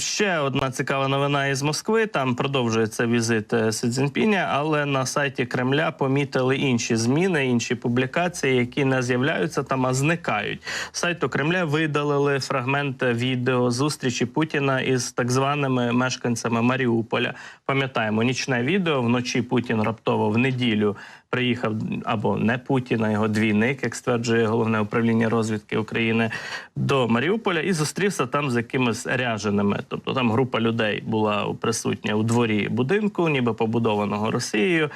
Ще одна цікава новина із Москви. Там продовжується візит е, Сі Цзіньпіня, але на сайті Кремля помітили інші зміни, інші публікації, які не з'являються там, а зникають. Сайту Кремля видалили фрагмент відео зустрічі Путіна із так званими мешканцями Маріуполя. Пам'ятаємо, нічне відео вночі Путін раптово в неділю приїхав або не Путін, а його двійник, як стверджує головне управління розвідки України, до Маріуполя і зустрівся там з якимись ряженими. Тобто там група людей була присутня у дворі будинку, ніби побудованого Росією.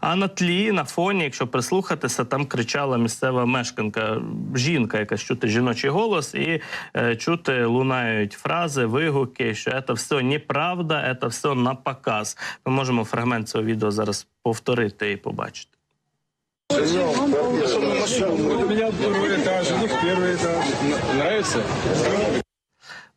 А на тлі, на фоні, якщо прислухатися, там кричала місцева мешканка, жінка, якась чути жіночий голос, і е, чути лунають фрази, вигуки, що це все неправда, це все на показ. Ми можемо фрагмент цього відео зараз повторити і побачити. Вот у меня второй этаж, у них первый этаж. Нравится?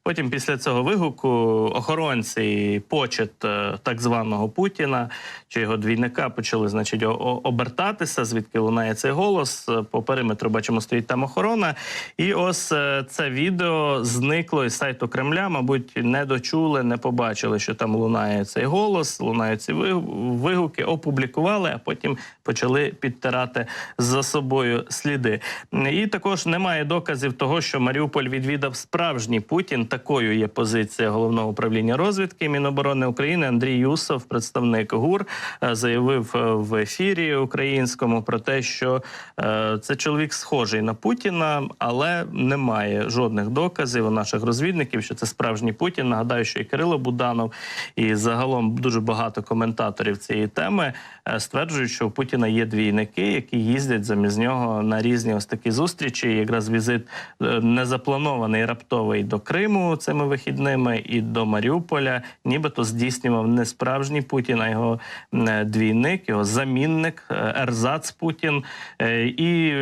Потім після цього вигуку охоронці почет е, так званого Путіна чи його двійника почали, значить, обертатися, звідки лунає цей голос. Е, По периметру бачимо, стоїть там охорона. І ось е, це відео зникло із сайту Кремля. Мабуть, не дочули, не побачили, що там лунає цей голос, лунають ці вигуки, опублікували, а потім почали підтирати за собою сліди. І також немає доказів того, що Маріуполь відвідав справжній Путін. Такою є позиція головного управління розвідки Міноборони України. Андрій Юсов, представник ГУР, е, заявив е, в ефірі українському про те, що е, це чоловік схожий на Путіна, але немає жодних доказів у наших розвідників, що це справжній Путін. Нагадаю, що і Кирило Буданов, і загалом дуже багато коментаторів цієї теми стверджують, що у Путіна є двійники, які їздять замість нього на різні ось такі зустрічі. Якраз візит е, незапланований раптовий до Криму цими вихідними і до Маріуполя, нібито здійснював не справжній Путін, а його двійник, його замінник е, Ерзац Путін. Е, І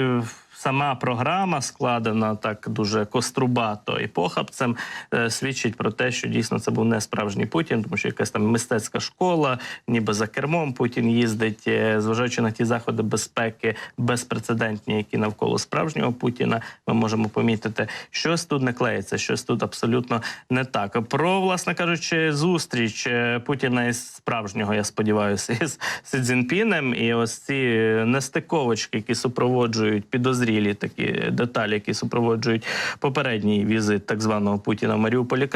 Сама програма складена так дуже кострубато і похабцем, е, свідчить про те, що дійсно це був не справжній Путін, тому що якась там мистецька школа, ніби за кермом Путін їздить, е, зважаючи на ті заходи безпеки, безпрецедентні, які навколо справжнього Путіна, ми можемо помітити, щось тут не клеїться, щось тут абсолютно не так. Про, власне кажучи, зустріч е, Путіна із справжнього, я сподіваюся, із Сі Цзіньпінем, і ось ці нестиковочки, які супроводжують підозрілі такі деталі, які супроводжують попередній візит так званого Путіна в Маріуполі.